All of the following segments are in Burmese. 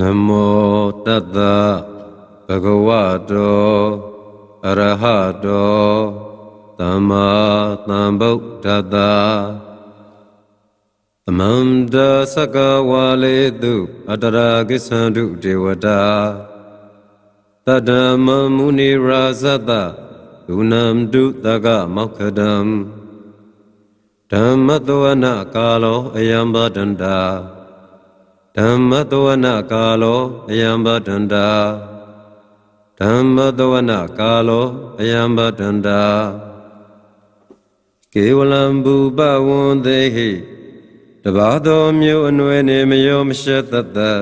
နမောတတ္တဘဂဝတောအရဟတောသမ္မာသမ္ဗုဒ္ဓတ္တသမန္တသကဝါလေတုအတရာကိသန္တုဒေဝတာ တတ္တမမုနိရာဇတဒုနံတုတကမောက္ခဒံဓမ္မတဝနကာလောအယံဘဒန္တာဓမ္မတဝနကာလောအယံဘဒန္တာဓမ္မတဝနကာလောအယံဘဒန္တာကေဝလံဘူပဝန္တေဟိတဘာသောမြို့အနွယ်နေမယောမရှက်တတတာ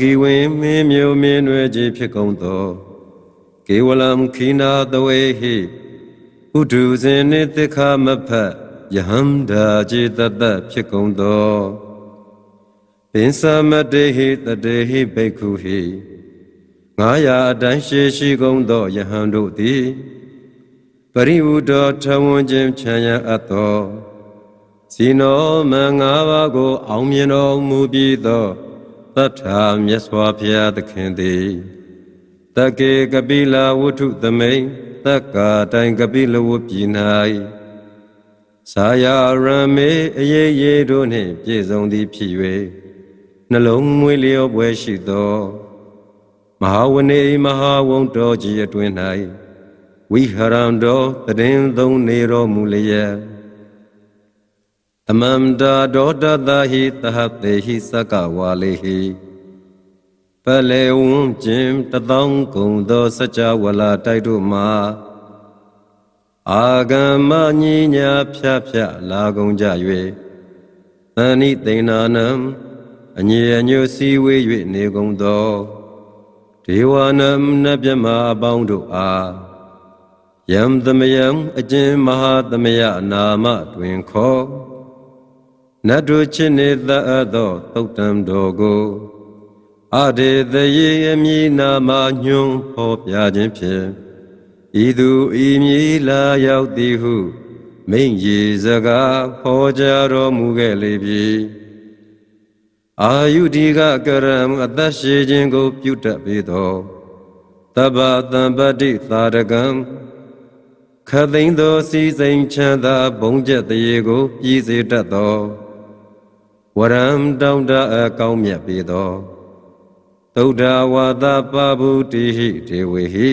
ဂီဝင်းမင်းမြို့မင်းနွယ်ကြီးဖြစ်ကုန်သောကေဝလံခိနာတဝေဟိဥဒုဇင်နိတိခမဖတ်ယဟန္တာจิตတတဖြစ်ကုန်သောပင်စမတေဟိတတေဟိဘိက္ခုဟိငါရာအတိုင်းရှိရှိကုန်သောယဟန်တို့သည်ပရိဝုတောထဝန်းခြင်းချမ်းရအပ်သောဇီနောမင်္ဂပါးကို အောင်မြင်တော်မူပြီးသော တတ္ထာမြတ်စွာဘုရားသခင်သည်တက္ကေကပိလာဝုထုသမိန်တက္ကာတိုင်ကပိလဝုပြည်၌သာယာရမေအရေးရေးတို့နှင့်ပြည့်စုံသည်ဖြစ်၍နှလုံးမွေးလျောပွဲရှိသောမဟာဝနေမဟာဝုံတော်ကြီးအတွင်၌ဝိဟရံတော်တည်င်းသုံးနေတော်မူလျက် အမန္တာဒေါတတဟိတဟတေဟိသကဝါလေဟိပလေဝံကျင်တသောင်းကုံသောစัจ java လာတိုက်တို့မှာအာဂမ္မညီညာဖြတ်ဖြတ်လာကုန်ကြ၍သဏိသိဏနံအညီအညွတ်စည်းဝေး၍နေကုန်သောဒေဝနံနတ်မြတ်မအပေါင်းတို့အားယံသမယံအကျဉ်မဟာသမယနာမတွင်ခေါ် နတ်တို့ချစ်နေသတ်သောသုတ်တံတော်ကိုအဒေသယေအမည်နာမညွန်းဖော်ပြခြင်းဖြင့်ဤသူဤမည်လာရောက်သည်ဟုမိန့်ရည်စကားဖော်ကြတော်မူခဲ့လေပြီအာယုဒီကကရံအသက်ရှိခြင်းကို ပြုတတ်ပေသောတဗ္ဗတံပတ္တိသာရကံခသိန်းသောစီစိန်ချမ်းသာဘုံကျက်တရေကို ပြည်စေတတ်သော ဝရံတောင်းတအကောင်းမြတ်ပေသောသုဒ္ဓဝါဒပဗုတိဟိဒေဝေဟိ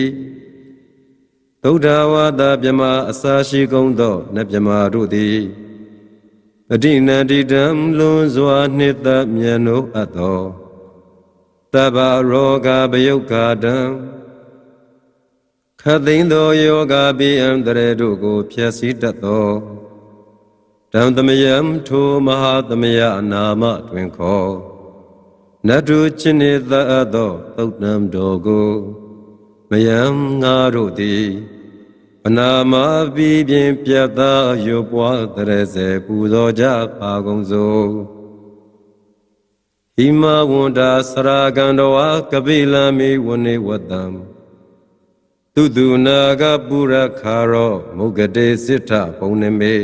သုဒ္ဓဝါဒမြမအစာရှိကုန်သောနတ်မြမတို့သည်အတိနန္တိတံလွန်စွာနှစ်သက်မြတ်နိုးအပ်သောတဗ္ဗရောဂဗယုတ်ခာတံခသိန်းသောယောဂပိအံတရေတို့ကိုဖျက်ဆီးတတ်သော တံသမယံထိုမဟာသမယအနာမတွင်ခေါ်နတ်တို့ချင်းနေသအပ်သောသုတ်တံတော်ကိုမယံငါတို့သည်ပနာမပိဖြင့်ပြတ်သားရွပွားတရစေပူဇော်ကြပါကုန်စို့ဟိမဝန္တာစရာကန္တဝါကပိလမိဝနေဝတံသူတုနာကပုရခါရောမုဂတေစိထပုံနမေ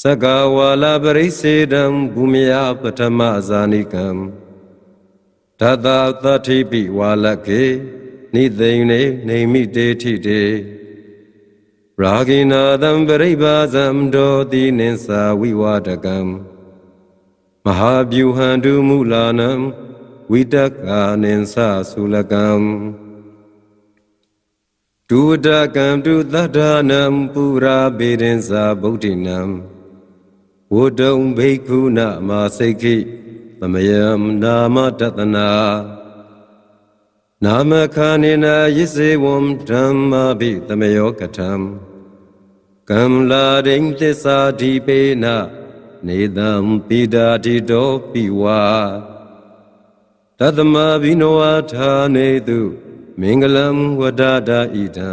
သကဝါလပရိစေတံဘူမယပထမဇာနိကံဓာတာသတိပိဝါလကေနိသိင်နေနေမိတေထိတေရာဂိနာသံပရိပါဇံဒောတိနိသဝိဝါဒကံမဟာဗျူဟံတုမူလာနံဝိတကာနိသသုလကံဒုဒကံတုသတ္တနံပုရာဘေရင်္စာဗုဒ္ဓိနံ ဝုဒုံဘိက္ခုနမစိတ်ခိသမယံနာမတတနာနာမခာနေနာယစ္စေဝံဓမ္မာပိသမယောကထံကံလာရိဉ္သစ္စာဓိပေနနေတံပိဒာတိတောပိဝါတတမဘိနောဝဌာနေတုမင်္ဂလံဝဒတာဣဒံ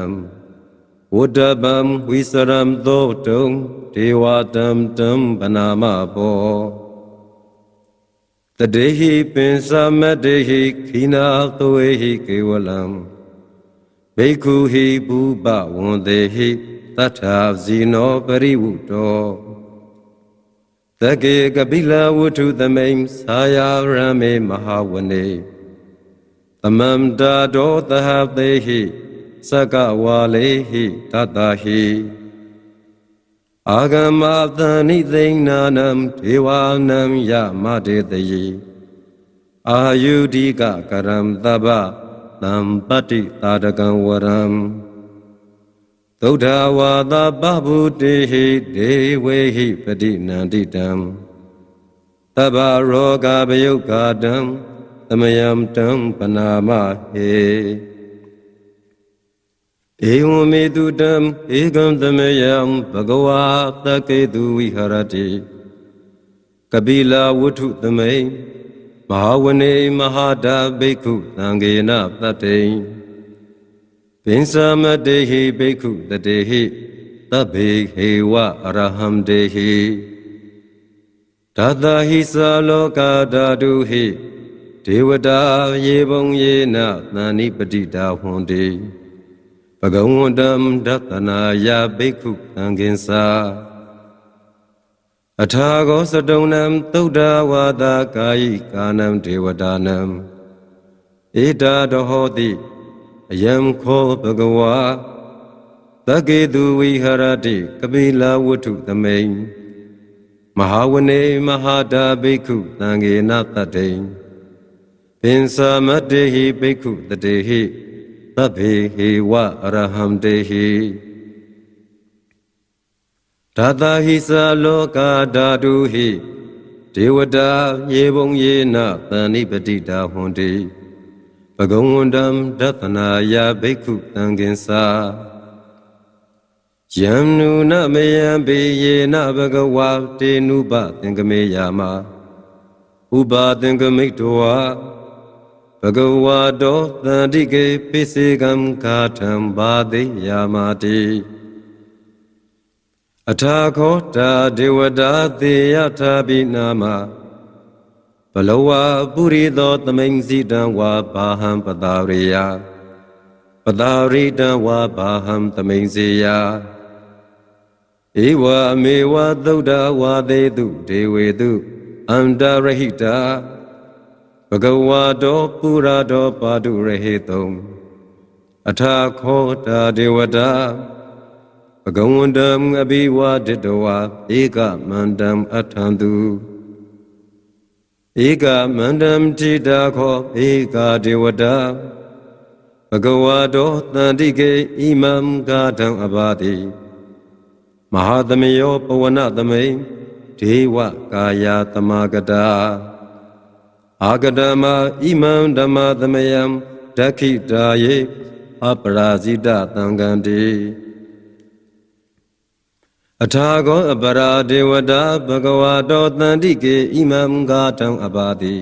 ဝဒဗံဝိစရံသောတုံဒေဝတံတံဗနာမဘောတတေဟိပင်စမတေဟိခိနာသဝေဟိကေဝလံမဘိက္ခုဟိဘူပဝန္တေဟိတထာဇီနောပရိဝုတောသကေကပိလဝုထုသမိန်သာယာရမေမဟာဝနေသမန္တာဒောသဟသေဟိ စကဝါလေဟိတတဟိအာဂမသနိသိဏနာနံဒေဝနံယမတေတယေအာယုဒိကကရံတဗ္ဗသံပတ္တိတာဒကံဝရံသုဒ္ဓဝါသပဗုတေဟိဒေဝေဟိပတိနန္တိတံတဗ္ဗရောဂဗယုတ်ကာတံသမယံတံပနာမဟေ ဧဝမေတုတံဧကံသမယံဘဂဝါတကေတုဝိဟရတိကပိလာဝုထုသမိန်မဟာဝနေမဟာတာဘိက္ခုသံဃေနတတ္တိပင်စမတေဟိဘိက္ခုတတေဟိသဗ္ဗေဟေဝအရဟံတေဟိဒါတာဟိသာလောကဓာတုဟိဒေဝတာယေဘုံယေနသန္နိပတိတာဟွန်တေ ဘဂဝန္တံဒသနာယဘိက္ခုသံဃင်္စာအထာဂောစတုံနံသုဒ္ဓဝါဒကာယိကာနံဒေဝတာနံဧတာတဟောတိအယံခောဘဂဝါသကေတုဝိဟရတိကပိလာဝတ္ထုသမိန်မဟာဝနေမဟာတာဘိက္ခုသံဃေနတတ္တိပင်စမတေဟိဘိက္ခုတတေဟိ သဗ္ဗေဟေဝအရဟံတေဟိဓာတာဟိသလောကဓာတုဟိဒေဝတာယေဘုံယေနသန္နိပတိတာဟွန်တိဘဂဝန္တံဒသနာယဘိက္ခုတံကင်္စာယံနုနမယံပေယေနဘဂဝါတေနုပသင်္ကမေယာမဥပါသင်္ကမိတ်တော ဘဂဝါတောသန္တိကေပိစေကံဃာထံဘာတိယာမတိအထာခောတာဒေဝတာသေယထာပိနာမဘလဝပုရိသောသမိန်စီတံဝါဘာဟံပတာရိယပတာရိတံဝါဘာဟံသမိန်စေယဧဝအမေဝသုဒ္ဓဝါသေတုဒေဝေတုအန္တရဟိတာ ဘဂဝါတောပုရာတောပါတုရဟေတုံအထာခောတာဒေဝတာဘဂဝန္တံအဘိဝါဒတဝါဧကမန္တံအထံတုဧကမန္တံတိတာခောဧကဒေဝတာဘဂဝါတောတန္တိကေဣမံကာထံအဘာတိမဟာသမယောပဝနသမိန်ဒေဝကာယသမဂတာ အာဂတမဣမံဓမ္မသမယံဒက္ခိတာယေအပရာဇိတသံဃံတိအထာဂောအပရာဒေဝတာဘဂဝါတောတန္တိကေဣမံဂါတံအပါတိ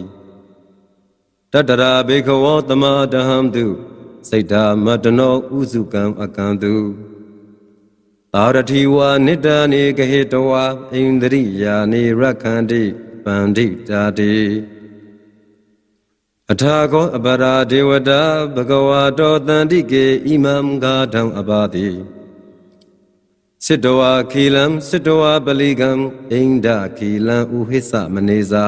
တတရာဘေခဝောတမတဟံတုစိတ်ဓာမတနောဥစုကံအကံတုသာရတိဝါနိတ္တနေကဟေတဝါဣန္ဒရိယာနေရခန္တိပန္တိတာတိ အထာကောအပရာဒေဝတာဘဂဝါတောတန္တိကေဣမံဂါတံအပါတိစစ်တဝါခီလံစစ်တဝါပလိကံအိန္ဒခီလံဥဟိသမနေစာ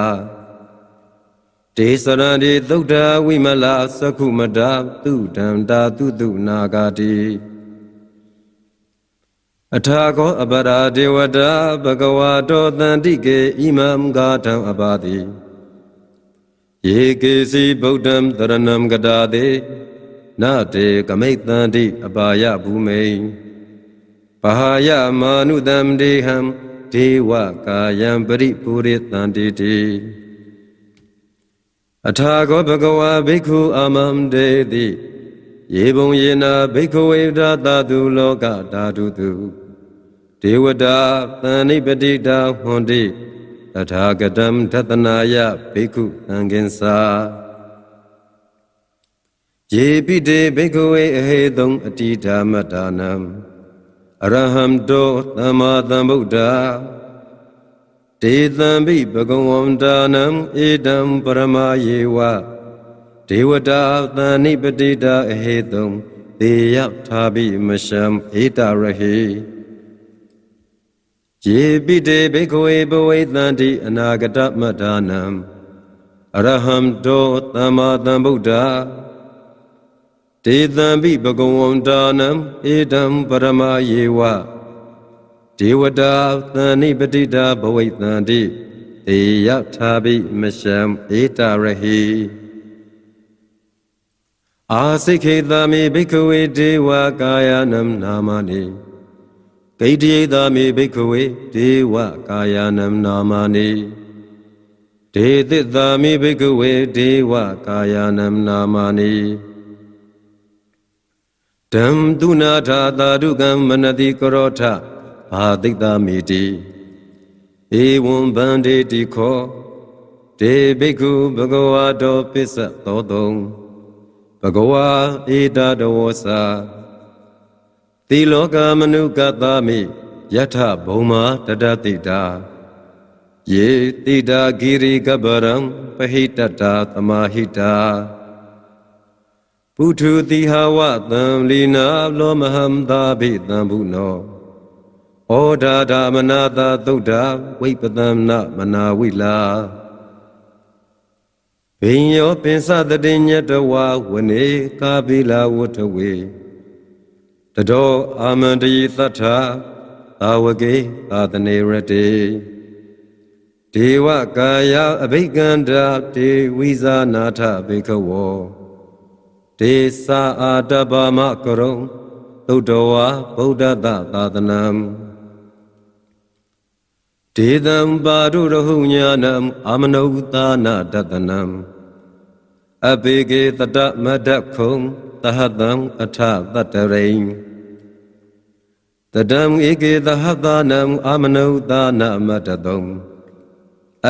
ဒေသရတိသုဒ္ဓဝိမလသက္ခုမတာသူတန္တာသူတုနာဂာတိအထာကောအပရာဒေဝတာဘဂဝါတောတန္တိကေဣမံဂါတံအပါတိ ယေကေစီဗုဒ္ဓံတရဏံကတာတေနတေကမိတ်တန္တိအပါယဘူမိန်ဘာဟာယမာနုတံဒေဟံဒေဝကာယံပရိပုရိတန္တိတိအထာကောဘဂဝါဘိက္ခုအာမံဒေတိယေဘုံယေနာဘိက္ခဝေဒတာတုလောကဓာတုတုဒေဝတာသန္နိပတိတာဟွန်တိ တထာဂတံသတနာယဘိက္ခုသံဃင်္စာယေပိတေဘိက္ခဝေအဟေတုံအတိဓမ္မတာနံအရဟံတောသမ္မာသမ္ဗုဒ္ဓဒေသံဘိဘဂဝန္တာနံဧတံပရမယေဝဒေဝတာသန္နိပတိတာအဟေတုံတေယထာပိမရှံဧတရဟိ ယေပိတေဘိက္ခဝေဘဝေတန္တိအနာဂတမတ္ထာနံအရဟံတောသမ္မာသမ္ဗုဒ္ဓတေသံပိဘဂဝန္တာနံဧတံပရမယေဝဒေဝတာသန္နိပတိတာဘဝိတန္တိတေယထာပိမရှံဧတရဟိအာစိခေတမေဘိက္ခဝေဒေဝကာယနံနာမနိ ဂိတယေတမေဘိက္ခဝေဒေဝကာယနံနာမနိဒေသစ္တာမေဘိက္ခဝေဒေဝကာယနံနာမနိဓမ္တုနာထာတာဓုကံမနတိကရောထဘာတိတမေတိဧဝံဗန္ဒေတိခောဒေဘိက္ခုဘဂဝါတောပစ္စသောတုံဘဂဝါဧတတဝောစာ တိလောကမနုကသမိယထဘုံမာတတတိတာယေတိတာဂိရိကပရံပဟိတတာသမာဟိတာပုထုတိဟဝသံလီနာလောမဟံသာဘိတံဘုနောဩဒါဒမနာတာသုဒ္ဓဝိပတံနမနာဝိလာဘိညောပင်စတတိညတဝဝနေကာပိလာဝထဝေ တတောအာမန္တယသတ္ထာသာဝကေသာတနေရတေဒေဝကာယအဘိကန္တာတေဝိဇာနာထဘေခဝောဒေသာအာတဗမကရုံသုတ္တဝါဗုဒ္ဓတသာသနံဒေသံပါရုရဟုညာနံအာမနုသာနာတတနံအဘေကေတတမဒခုံသဟတံအထတတရိံ တတံဧကေသဟတာနံအာမနုသာနာမတတုံ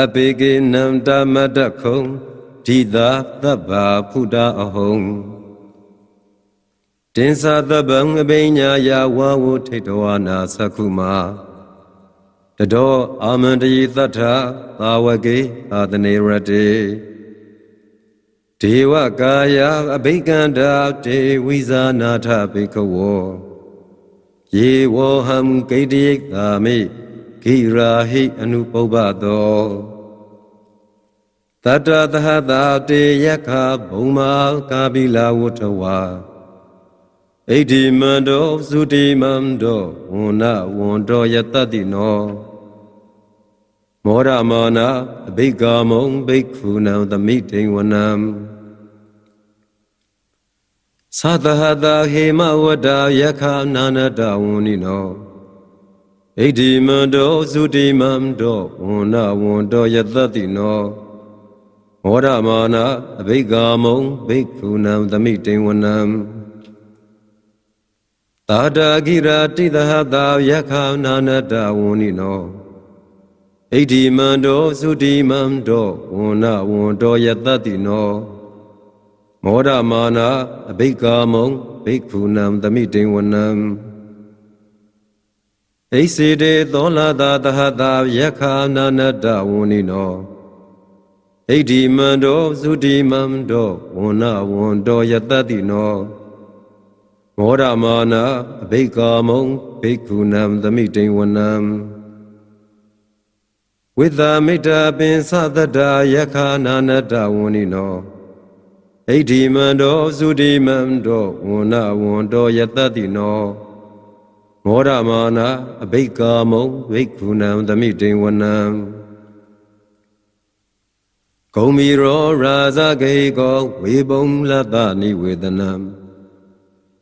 အဘေကေနံတမဒခုံဓိတာသဗ္ဗာဖုဒအဟုံတင်္စာသဗ္ဗံအဘိညာယဝဝထိတဝနာသက္ခုမာတတောအာမန္တယသတ္ထသာဝကေအာတနေရတေဒေဝကာယအဘိကန္တာတေဝိဇာနာထဘိကဝော ယေဝဟံဂိတိယသာမိဂိရာဟိအနုပုပ္ပတောတတ္တသဟတာတေယခဘုံမာကာပိလာဝထဝါဣတိမန္တောသုတိမန္တောဝန္နဝန္တောယတတိနောမောရမာနာအဘိကာမုံဘိက္ခုနံသမိတိဝနံ သတဟတာဟေမဝတ္တာယခာနာနတဝန္နိနောဣတိမန္တောသုတိမန္တောဝန္နဝန္တောယတတိနောမောရမာနာအဘိကာမုံဘိက္ခုနံသမိတိဝနံသာတာဂိရာတိသဟတာယခာနာနတဝန္နိနောဣတိမန္တောသုတိမန္တောဝန္နဝန္တောယတတိနော မောဒမာနာအဘိကာမုံဘိက္ခုနံသမိတိဝနံဣစေတေသောလာတာတဟတာယခာနာနတဝန္နိနောဣတိမန္တောသုတိမန္တောဝန္နဝန္တောယတတိနောမောဒမာနာအဘိကာမုံဘိက္ခုနံသမိတိဝနံဝိသမိတ္တပင်သတ္တယခာနာနတဝန္နိနော ဣတိမန္တောသုတိမန္တောဝန္နဝန္တောယတတိနောမောရမာနာအဘိကာမုံဘိက္ခုနံသမိတိဝနံဂုံမီရောရာဇဂေကောဝေပုံလတ္တနိဝေဒနံ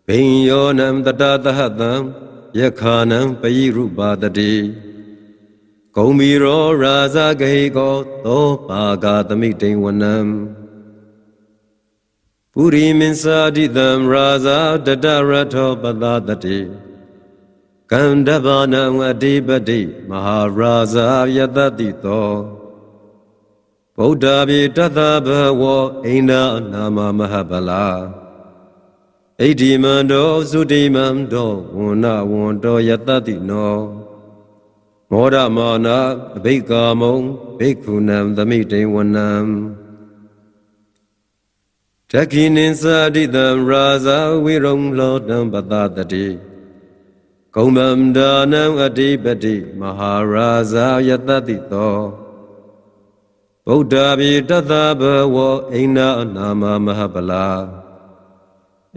ဘိညောနံတတသဟတံယခာနံပယိရုပါတတိဂုံမီရောရာဇဂေကောသောပါဂာသမိတိဝနံ ပုရိမင်းစာတိတံရာဇာတတရထောပသတတိကန္တဗနံအတိပတိမဟာရာဇာယတတိသောဗုဒ္ဓပိတသဘဝအိန္ဒနာမမဟပလာဣတိမန္တောသုတိမန္တောဝန္နဝန္တောယတတိနောမောဒမာနာအဘိကာမုံဘိက္ခုနံသမိတိဝနံ တခိနိသာတိတံရာဇာဝိရုံလောတံပတတတိကုံဗံဒါနံအတိပတိမဟာရာဇာယတတိတောဗုဒ္ဓဘိတသဘဝအိနာနာမမဟပလာ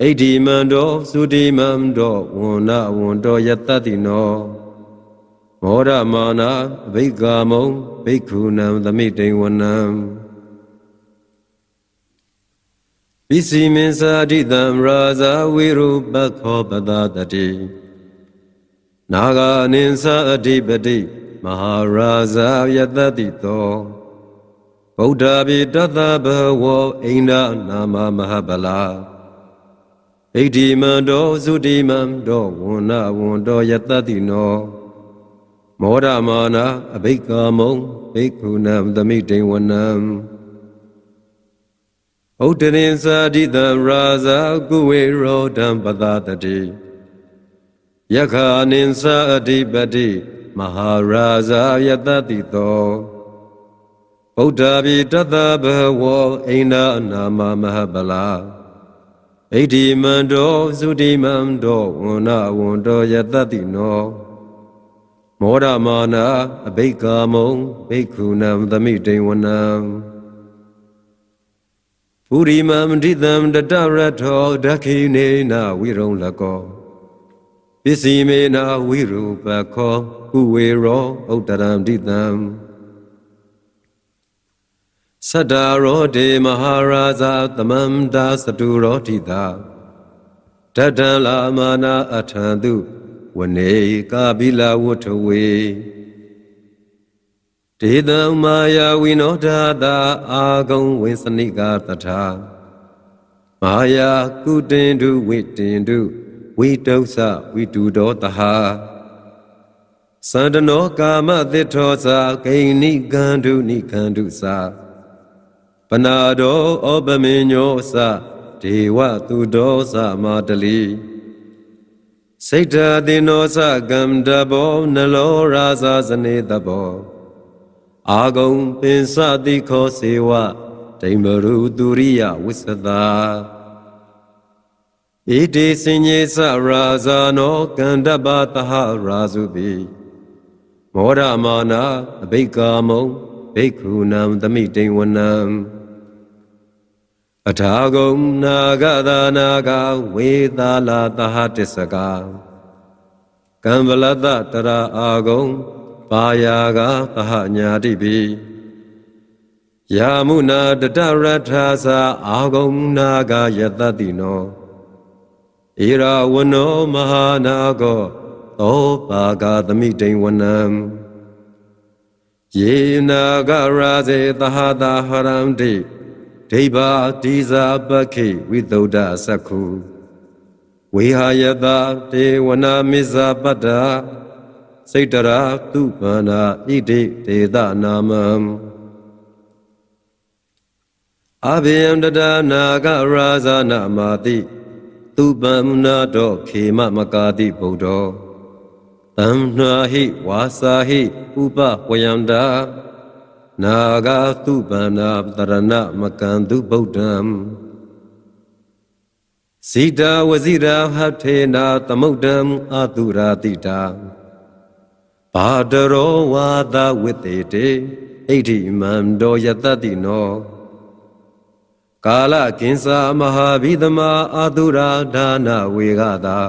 ဣတိမံတောသုတိမံတောဝန္နဝန္တောယတတိနောမောရမာနာအဘိက္ကာမုံဘိက္ခုနံသမိတိန်ဝနံ ပိစီမင်္စာတိတံရာဇာဝိရုပခောပတတတိနာဂာနိသအဓိပတိမဟာရာဇာယတတိတောဗုဒ္ဓဘိတသဘဝအိန္ဒနာမမဟပလာဣတိမံတောသုတိမံတောဝန္နဝန္တောယတတိနောမောရမာနာအဘိက္ကာမုံဘိက္ခုနံသမိတိန်ဝနံ ဥဒ္ဒရင်သာတိတံရာဇာကုဝေရောဓံပတတတိယက္ခာနိသအဓိပတိမဟာရာဇာယတတိတောဗုဒ္ဓဘိတသဘဝအိန္ဒနာမမဟပလာဣတိမံတောသုတိမံတောဝန္နဝန္တောယတတိနောမောရမာနာအဘိက္ကာမုံဘိက္ခုနံသမိတိန်ဝနံ ပုရိမံဒိတံတတရထောဒခိနေနာဝိရုံလကောပစ္စည်းမေနာဝိရူပခောကုဝေရောဥတ္တရံဒိတံသတ္တရောဒေမဟာရာဇာသမန္တာစတုရောတိတာတတံလာမာနာအထံတုဝနေကာပိလဝတ္ထဝေ ဒေတံမာယာဝိနောဒာတာအာဂုံဝိစနိကာတထာမာယာကုတင်တုဝိတင်တုဝိတုသဝိတုဒောတဟာသန္တနောကာမသစ္ထောသာဂိဏိကန္တုနိကန္တုသာပနာတောဩပမေညောသဒေဝသူဒောသမာတလီစိတ်ဓာတိနောသကံတဘောနလောရာဇာဇနေတဘော အာဂုံပင်စတိခောစေဝဒိမရုသူရိယဝိသတာဣတိစင်ញေသရာဇာနောကန္တပတဟရာဇုပိမောရမာနာအဘိက္ကာမုံဘိက္ခုနံသမိတိန်ဝနံအထာဂုံနာဂသာနာဂဝေသာလာတဟတစ္စကကံဗလတတရာအာဂုံ ပါယာကသဟညာတိပိယာမုနာတတရထာသာအာဂုံနာဂယတတိနောဣရာဝနောမဟာနာကောသောပါကသမိတိန်ဝနံယေနာဂရာဇေသဟတာဟရံတိဒိဗာတိဇာပခိဝိသုဒ္ဓသက္ခုဝေဟာယတတေဝနာမိဇာပတ္တာ စိတ်တရာသူပန္နာဣတိဒေသနာမံအဘိယံတတနာဂရာဇာနာမာတိသူပမ္မနာတောခေမမကာတိဗုဒ္ဓောတမ္နာဟိဝါစာဟိဥပဝယန္တာနာဂသုပန္နာတရဏမကံသူဗုဒ္ဓံဇိတာဝဇိရာဟထေနာသမုဒ္ဒံအတုရာတိတာ ဘာဒရောဝါဒဝိတေတေဣတိမံတောယတတိနောကာလကင်္စာမဟာဘိသမအာတုရာဒါနဝေဂတာ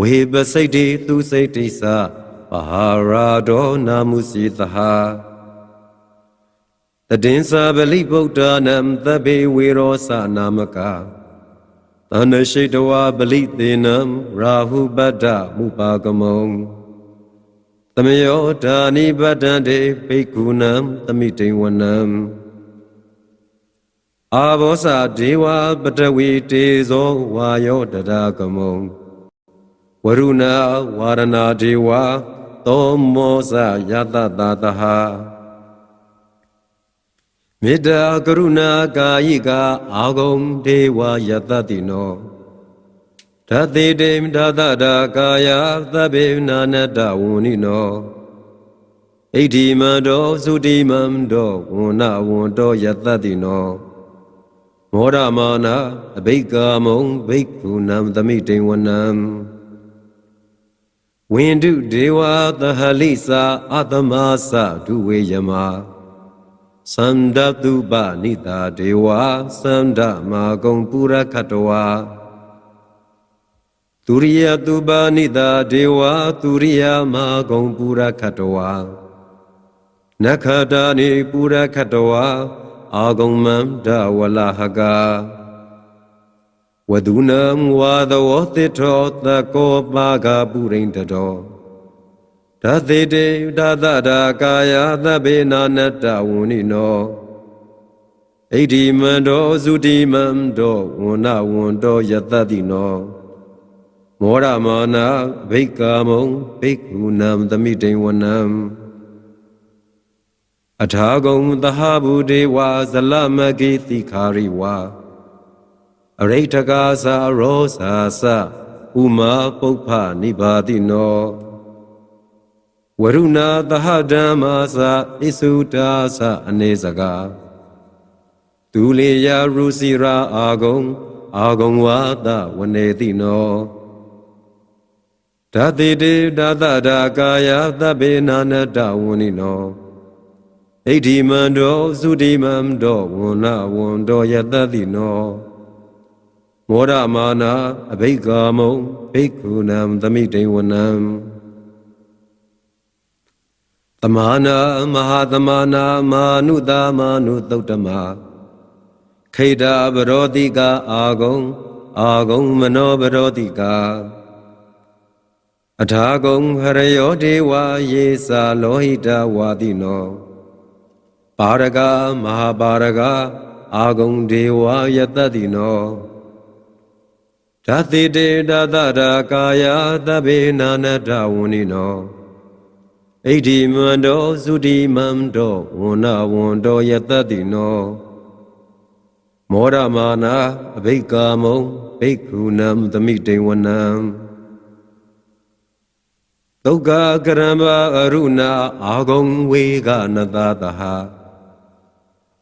ဝေပစိတ်တိသူစိတ်တိသပဟာရာဒောနာမုစီသဟာတတင်္စာပလိဗုဒ္ဓနံသဗ္ဗေဝေရောသနာမကသန္နရှိတဝါပလိသေနံရာဟုပတ္တမုပါကမုံ သမယောဓာနိပတ္တံတေဘိက္ခုနံသမိတိန်ဝနံအာဘောဇဒေဝပတဝီတေဇောဝါယောတရာကမုံဝရုဏဝါရဏဒေဝသောမောဇယတတတဟာမေတ္တာကရုဏာကာယိကအာဂုံဒေဝယတတိနော ဓာတိတေမဓာတတာကာယသဗ္ဗေနာနတဝုန်ိနောဣတိမံတောသုတိမံတောဝန္နဝန္တောယတတိနောမောရမာနာအဘိကာမုံဘိက္ခုနံသမိတိန်ဝနံဝိန္ဒုဒေဝသဟလိစာအတမသဒုဝေယမသန္ဒတုပနိတာဒေဝသန္ဒမာကုံပုရခတဝါ သူရိယတုပနိတာဒေဝသူရိယမာကုံပုရခတဝါနခတာနိပုရခတဝါအာဂုံမံဒဝလဟကာဝဒုနံဝါသဝတိထောတကောပါကပုရိန္တတောဓသေတေဓသတာကာယသဗ္ဗေနာနတဝုနိနောဣတိမန္တောသုတိမန္တောဝန္နဝန္တောယတတိနော မောရမာနာဘိက္ကာမုံဘိက္ခုနံသမိတိန်ဝနံအထာဂုံသဟဗုဒေဝဇလမကိတိခာရိဝါအရိဋ္ဌကာသာရောစာစဥမာပုပ္ဖနိဘာတိနောဝရုဏသဟဓမ္မာသာဣစုတာသအနေစကာဒူလေယရုစီရာအာဂုံအာဂုံဝါဒဝနေတိနော ဓာတိတေဓာတဒါကာယသဗ္ဗေနာနတဝုနိနောဣတိမန္တောသုတိမန္တောဝန္နဝန္တောယတတိနောမောရမာနာအဘိကာမုံဘိက္ခုနံသမိတိဝနံတမနာမဟာတမနာမာနုတာမာနုသုတ်တမခိတာဘရောတိကာအာဂုံအာဂုံမနောဘရောတိကာ အထာဂုံဟရယောဒေဝယေစာလောဟိတဝါတိနောပါရကမဟာပါရကအာဂုံဒေဝယတတိနောဓာတိတေတသတာကာယသဗ္ဗေနာနတဝုနိနောဣတိမန္တောသုတိမန္တောဝန္နဝန္တောယတတိနောမောရမာနာအဘိကာမုံဘိက္ခုနံသမိတေဝနံ ဒုက္ခကရမ္ဘာအရုဏအာဂုံဝေကနတတဟ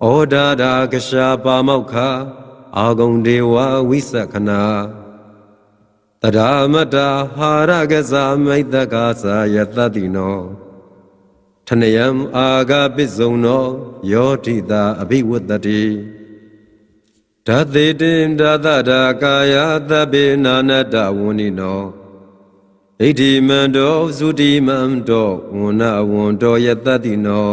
ဩဒါဒာကရှာပါမောက္ခအာဂုံဒေဝဝိသခနာတရာမတဟာရကစားမိတ်တကာသာယတတိနောထနယံအာဂပိစုံနောယောတိတာအဘိဝတ္တတိဓာတိတင်ဓာတတာကာယသဗ္ဗေနာနတဝုနိနော ဣတိမန္တောသုတိမန္တောဝန္နဝန္တောယတတိနော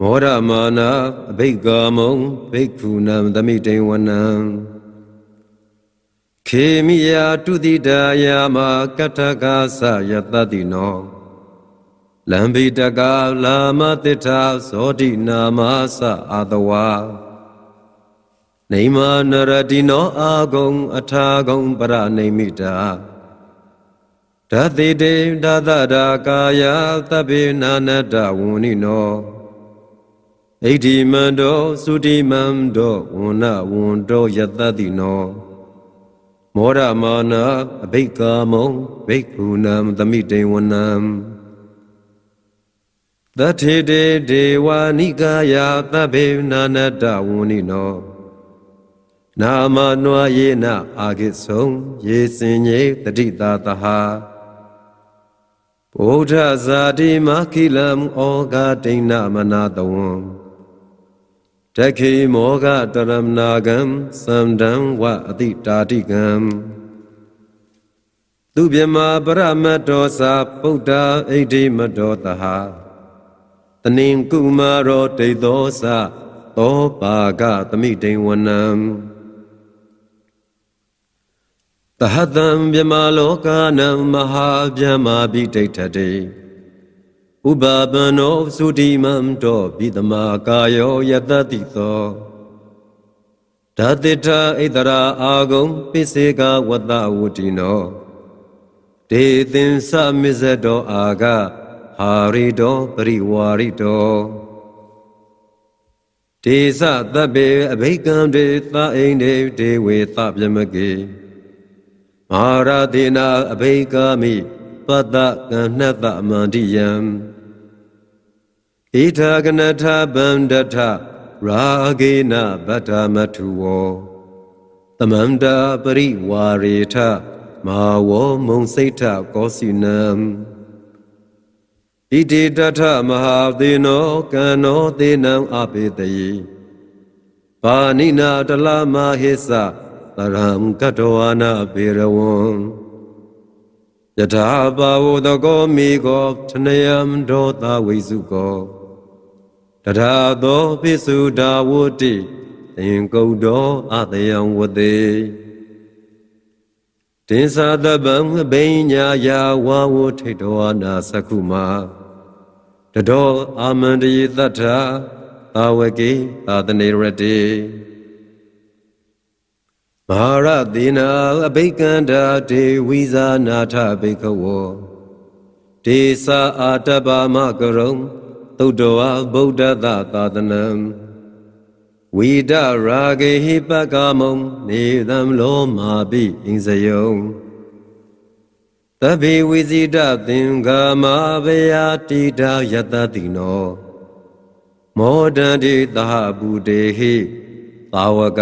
မောရမာနာအဘိကာမုံဘိက္ခုနံသမိတေဝနံခေမိယာတုတိတာယာမကထကာသယတတိနောလံဘိတကာလာမတိထာဇောတိနာမသအာတဝါနေမနရတိနောအာဂုံအထာဂုံပရနေမိတာ ဓာတိတေဓာတတာကာယသဗ္ဗေနာနတဝုန်ိနောဣတိမန္တောသုတိမန္တောဝန္နဝန္တောယတတိနောမောရမာနာအဘိကာမုံဘိက္ခုနံသမိတေဝနံတထေတေဒေဝနိကာယသဗ္ဗေနာနတဝုန်ိနောနာမနွာယေနအာဂိဆုံယေစင်ညေတတိတာတဟာ ဗုဒ္ဓဇာတိမခိလံဩဃတိဏမနာတဝံတခိမောဃတရမနာကံသံတံဝအတိတာတိကံသူပြမပရမတ္တောသာပုဒ္ဓဣတိမတ္တောတဟာတနင်ကုမာရောဒိသောသသောပါကသမိတိဝနံ တဟတံမြမလောကနံမဟာဗျမပိဋိဋ္ဌတေဥပပန္နောသုတိမံတောပိတမကာယောယတတိသောဓာတိထဣတရာအာဂုံပိစေကဝတ္တဝတိနောဒေသင်္စမစ္စတောအာဂဟာရိတောပရိဝါရိတောဒေသတဗ္ဗေအဘိကံဒေသအိန္ဒေဒေဝေသပြမကေ မဟာရတိနာအဘိကာမိပတ္တကဏ္ဍတမန္တိယံဣထာကနထဗန္ဒထရာဂေနဗတ္တမထုဝောသမန္တာပရိဝါရေထမာဝောမုံစိတ်ထကောစီနံဣတိတထမဟာသေနောကံနောသေနံအပိတယေပါဏိနာတလမဟိသ သရံကတ္တဝနာဘေရဝံယထာဘာဝတကောမိကောထနယံဒောသဝိစုကောတထာသောပိစုဒါဝတိသင်္ကုတ်တော်အတယံဝတေတင်္သာတပံဘိညာယာဝါဝထိတောနာသက္ခုမာတတော်အာမန္တယေတ္ထာသာဝကေသာတနေရတေ မဟာရသေနာအဘိကန္တာဒေဝိဇာနာထဘိကဝောဒေသာအာတပမကရုံသုတ္တဝါဗုဒ္ဓသာသာသနံဝိဒရာဂေဟိပကမုံနေသံလောမာပိအင်းစယုံတဗ္ဗေဝိဇိတသင်္ကာမဘယတိတာယတတိနောမောဒန္တိသဟဘူတေဟိ သာဝက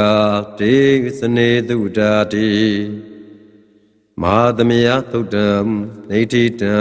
တေစနေတုတာတိမဟာသမယသုတ်တံနေတိတံ